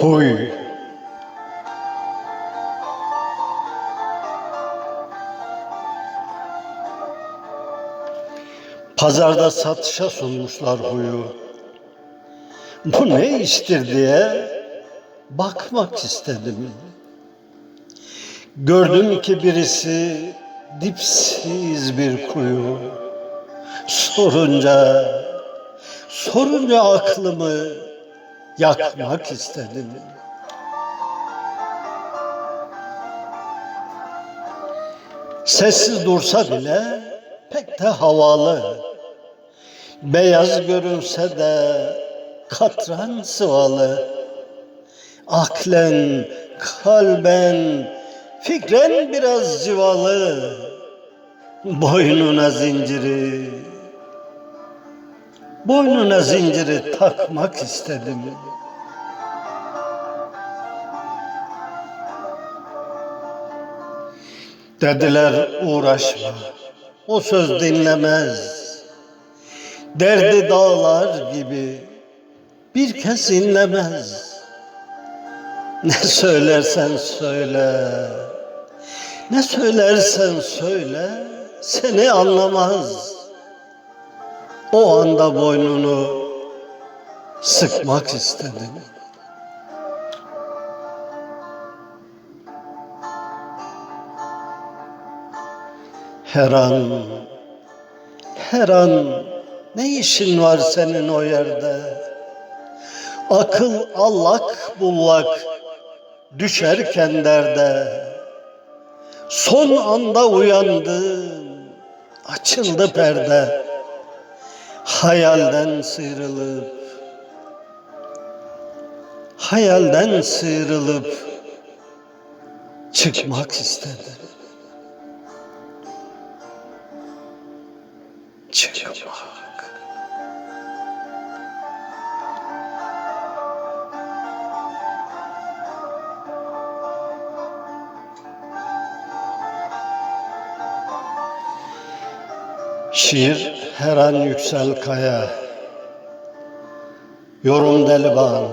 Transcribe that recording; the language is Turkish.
Huy. Pazarda satışa sunmuşlar huyu. Bu ne iştir diye bakmak istedim. Gördüm ki birisi dipsiz bir kuyu. Sorunca, sorunca aklımı yakmak istedim. Sessiz dursa bile pek de havalı. Beyaz görünse de katran sıvalı. Aklen, kalben, fikren biraz civalı. Boynuna zinciri, boynuna zinciri takmak istedim. Dediler uğraşma, o söz dinlemez. Derdi dağlar gibi bir kez inlemez. Ne söylersen söyle, ne söylersen söyle seni anlamaz. O anda boynunu sıkmak istedim. Her an, her an ne işin var senin o yerde? Akıl allak bullak düşerken derde. Son anda uyandın, açıldı perde. Hayalden sıyrılıp, hayalden sıyrılıp çıkmak istedim. Çıkmak. Şiir her an yüksel kaya. Yorum deliban.